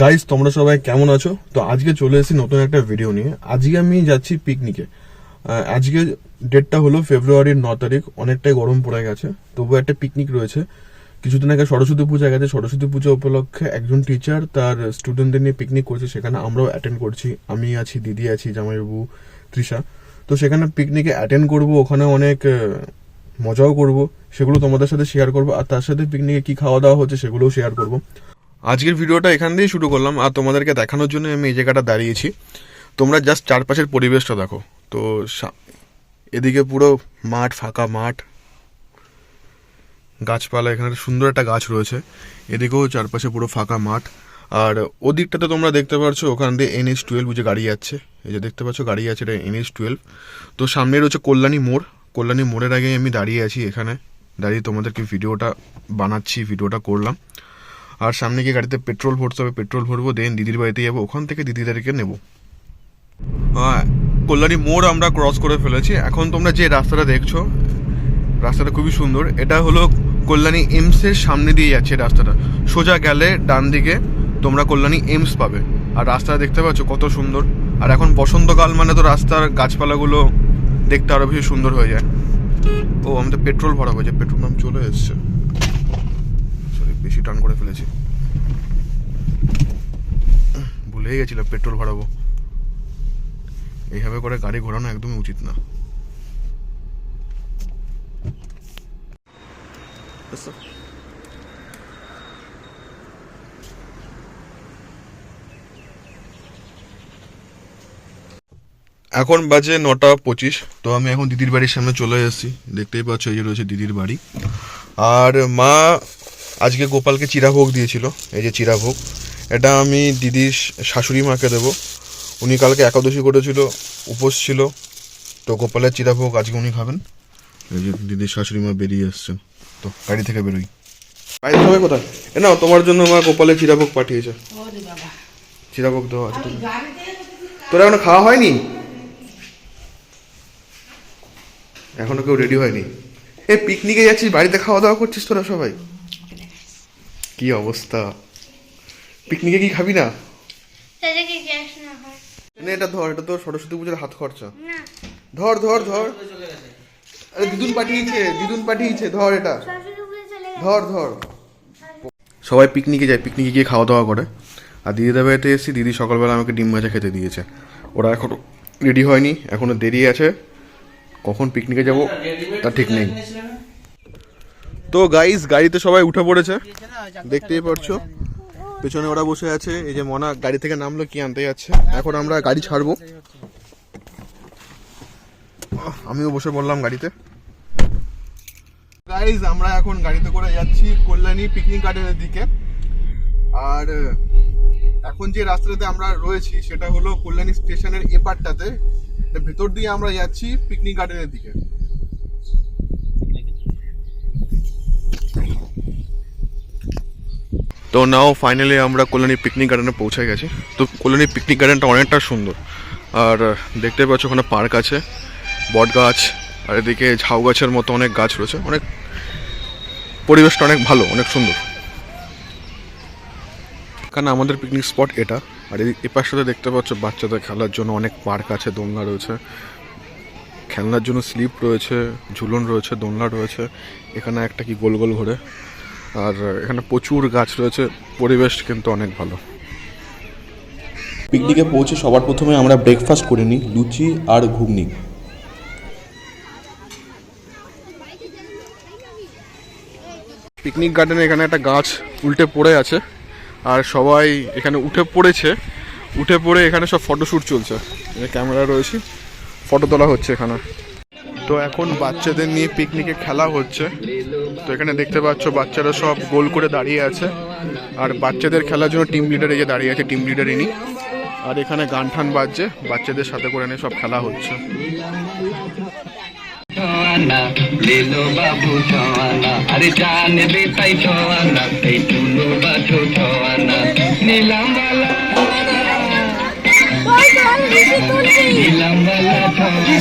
Guys তোমরা সবাই কেমন আছো? তো আজকে চলে এসেছি নতুন একটা ভিডিও নিয়ে। আজকে আমি যাচ্ছি পিকনিকে আজকে ডেটটা হলো ফেব্রুয়ারির ন তারিখ, অনেকটাই গরম পড়ে গেছে। তবু একটা পিকনিক রয়েছে। কিছুদিন আগে সরস্বতী পূজা গেছে। সরস্বতী পূজা উপলক্ষে একজন টিচার তার স্টুডেন্টদের নিয়ে পিকনিক করছে। সেখানে আমরাও অ্যাটেন্ড করছি। আমি আছি, দিদি আছি, জামাইবাবু, তৃষা। তো সেখানে পিকনিকে অ্যাটেন্ড করব। ওখানে অনেক মজাও করব। সেগুলো তোমাদের সাথে শেয়ার করব। আর তার সাথে পিকনিকে কি খাওয়া দাওয়া হচ্ছে সেগুলোও শেয়ার করব। আজকের ভিডিওটা এখান দিয়ে শুরু করলাম, আর তোমাদেরকে দেখানোর জন্য আমি এই জায়গাটা দাঁড়িয়েছি। তোমরা জাস্ট চারপাশের পরিবেশটা দেখো। তো এদিকে পুরো মাঠ, ফাঁকা মাঠ। গাছপালা, এখানে সুন্দর একটা গাছ রয়েছে। এদিকেও চারপাশে পুরো ফাঁকা মাঠ। আর ওদিকটাতে তোমরা দেখতে পাচ্ছ, ওখান দিয়ে এনএস টুয়েলভ যে গাড়ি যাচ্ছে। এই যে দেখতে পাচ্ছ, গাড়ি আছে এটা এনএস টুয়েলভ তো সামনে রয়েছে কল্যাণী মোড়। কল্যাণী মোড়ের আগে আমি দাঁড়িয়ে আছি এখানে। দাঁড়িয়ে তোমাদেরকে ভিডিওটা বানাচ্ছি, ভিডিওটা করলাম। আর সামনে গিয়ে গাড়িতে পেট্রোল ভরতে হবে পেট্রোল ভরবো দেন দিদির বাড়িতে যাব ওখান থেকে দিদিদেরকে নেব। আহ, কল্যাণী মোড় আমরা ক্রস করে ফেলেছি। এখন তোমরা যে রাস্তাটা দেখছ রাস্তাটা খুবই সুন্দর। এটা হলো কল্যাণী এমসের সামনে দিয়ে যাচ্ছে রাস্তাটা। সোজা গেলে ডান দিকে তোমরা কল্যাণী এমস পাবে। আর রাস্তাটা দেখতে পাচ্ছ কত সুন্দর। আর এখন বসন্তকাল মানে তো রাস্তার গাছপালাগুলো দেখতে আরও বেশি সুন্দর হয়ে যায়। ও আমি তো পেট্রোল ভরাবো যে পেট্রোল পাম্প চলে এসছে। বেশি টান করে ফেলেছি। ভুলেই গেছিলাম পেট্রোল ভরাবো এইভাবে করে গাড়ি ঘোরানো একদমই উচিত না। এখন বাজে নটা পঁচিশ, তো আমি এখন দিদির বাড়ির সামনে চলে এসেছি। দেখতেই পাচ্ছ এই যে রয়েছে দিদির বাড়ি। আর মা আজকে গোপালকে চিরাভোগ দিয়েছিল, এই যে চিরাভোগ। এটা আমি দিদির শাশুড়ি মাকে দেবো। উনি কালকে একাদশী করেছিল, উপোস ছিল। তো গোপালের চিরাভোগ আজকে উনি খাবেন। এই যে দিদির শাশুড়ি মা বেরিয়ে এসছেন। তো গাড়ি থেকে বেরোই। বাইরে সবাই কোথায়? এ নাও, তোমার জন্য মা গোপালের চিরাভোগ পাঠিয়েছে। চিরাভোগ দেওয়া আছে তোরা এখনও খাওয়া হয়নি? এখনও কেউ রেডি হয়নি। এ পিকনিকে যাচ্ছিস, বাড়িতে খাওয়া দাওয়া করছিস তোরা সবাই? কি অবস্থা? পিকনিকে কি খাবি না? তাহলে কি গ্যাস না এটা ধর এটা তোর সরস্বতী পুজোর হাত খরচা। ধর ধর ধর। আরে দিদুন পাঠিয়েছে দিদুন পাঠিয়েছে ধর এটা। ধর ধর। সবাই পিকনিকে যায় পিকনিকে গিয়ে খাওয়া দাওয়া করে। আর দিদিদের বাড়িতে এসেছি দিদি সকালবেলা আমাকে ডিম ভাজা খেতে দিয়েছে। ওরা এখনও রেডি হয়নি এখনও দেরি আছে। কখন পিকনিকে যাব তা ঠিক নেই। তো গাইস গাড়িতে সবাই উঠে পড়েছে। দেখতেই পারছ পেছনে ওরা বসে আছে। এই যে মনা গাড়ি থেকে নামলো কি আনতে যাচ্ছে? এখন আমরা গাড়ি ছাড়বো। আমিও বসে পড়লাম গাড়িতে। গাইজ আমরা এখন গাড়িতে করে যাচ্ছি কল্যাণী পিকনিক গার্ডেনের দিকে। আর এখন যে রাস্তাটাতে আমরা রয়েছি সেটা হলো কল্যাণী স্টেশনের এপারটাতে। ভেতর দিয়ে আমরা যাচ্ছি পিকনিক গার্ডেনের দিকে। তো নাও ফাইনালি আমরা কল্যাণী পিকনিক গার্ডেনে পৌঁছে গেছি। তো কল্যাণী পিকনিক গার্ডেনটা অনেকটা সুন্দর। আর দেখতে পাচ্ছ ওখানে পার্ক আছে, বট গাছ, আর এদিকে ঝাউ গাছের মতো অনেক গাছ রয়েছে। অনেক পরিবেশটা অনেক ভালো, অনেক সুন্দর। কারণ আমাদের পিকনিক স্পট এটা। আর এপার সাথে দেখতে পাচ্ছ বাচ্চাদের খেলার জন্য অনেক পার্ক আছে, দোলনা রয়েছে। খেলনার জন্য স্লিপ রয়েছে, ঝুলন রয়েছে, দোলনা রয়েছে। এখানে একটা কি গোল গোল ঘোরে। আর এখানে প্রচুর গাছ রয়েছে পরিবেশ কিন্তু অনেক ভালো। পিকনিকে পৌঁছে সবার প্রথমে আমরা ব্রেকফাস্ট করে নিই লুচি আর ঘুগনি। পিকনিক গার্ডেনে এখানে একটা গাছ উল্টে পড়ে আছে আর সবাই এখানে উঠে পড়েছে। উঠে পড়ে এখানে সব ফটোশ্যুট চলছে। ক্যামেরা রয়েছে ফটো তোলা হচ্ছে এখানে। তো এখন বাচ্চাদের নিয়ে পিকনিকে খেলা হচ্ছে। তো এখানে দেখতে পাচ্ছ, বাচ্চারা সব গোল করে দাঁড়িয়ে আছে। আর বাচ্চাদের খেলার জন্য টিম লিডার এই যে দাঁড়িয়ে আছে টিম লিডার ইনি। আর এখানে গান ঠান বাজছে, বাচ্চাদের সাথে করে নিয়ে সব খেলা হচ্ছে। নীলাম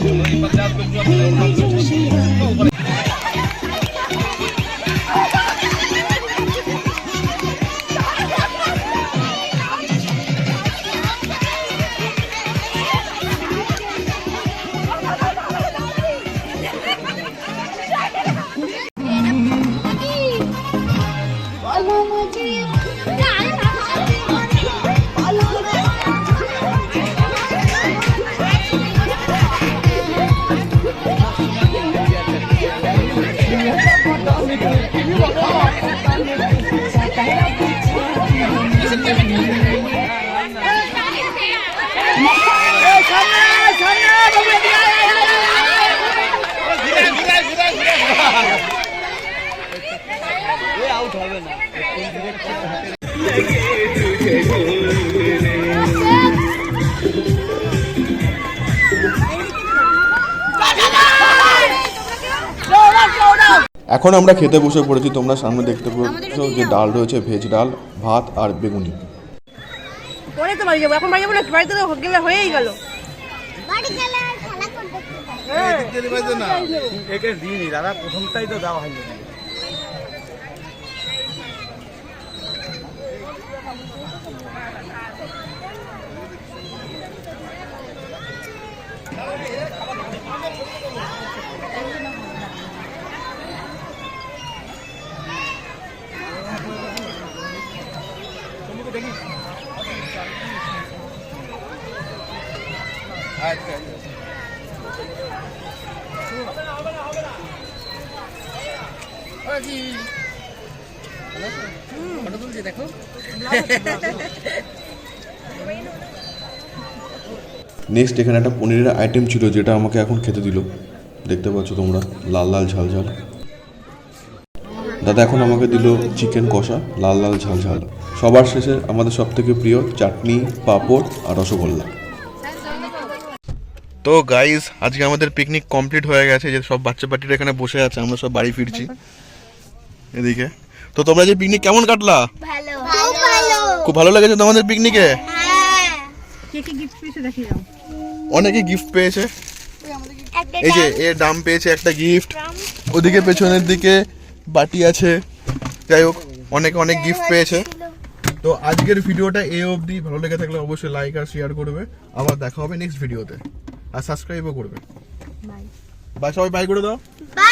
টুনু বাছু ছোয়ানা নীলাম বালা এখন আমরা খেতে বসে পড়েছি তোমরা সামনে দেখতে পাচ্ছ যে ডাল রয়েছে ভেজ ডাল ভাত আর বেগুনি। পরে তো বাড়ি যাব এখন বাড়ি যাব না বাড়িতে তো গেলে হয়েই গেল। দাদা প্রথমটাই তো দেওয়া হয়নি। নেক্সট এখানে একটা পনিরের আইটেম ছিল যেটা আমাকে এখন খেতে দিল। দেখতে পাচ্ছ তোমরা, লাল লাল ঝাল ঝাল। দাদা এখন আমাকে দিল চিকেন কষা, লাল লাল ঝাল ঝাল। সবার শেষে আমাদের সব থেকে প্রিয় চাটনি, পাঁপড় আর রসগোল্লা। তো গাইজ আজকে আমাদের পিকনিক কমপ্লিট হয়ে গেছে যে সব বাচ্চা পার্টিরা এখানে বসে আছে আমরা সব বাড়ি ফিরছি। এদিকে। তো তোমরা যে পিকনিক কেমন কাটলা? ভালো। খুব ভালো। খুব ভালো লেগেছে তোমাদের পিকনিকে হ্যাঁ। কে কে গিফট পেয়েছে দেখিয়ে দাও। অনেকে গিফট পেয়েছে। এই যে এ ডাম পেয়েছে একটা গিফট ওদিকে পেছনের দিকে বাটি আছে। যাই হোক অনেকে অনেক গিফট পেয়েছে। তো আজকের ভিডিওটা এই অবধি। ভালো লেগে থাকলে অবশ্যই লাইক আর শেয়ার করবে। আবার দেখা হবে নেক্সট ভিডিওতে আর সাবস্ক্রাইবও করবে। বাই সবাই বাই করে দাও। বাই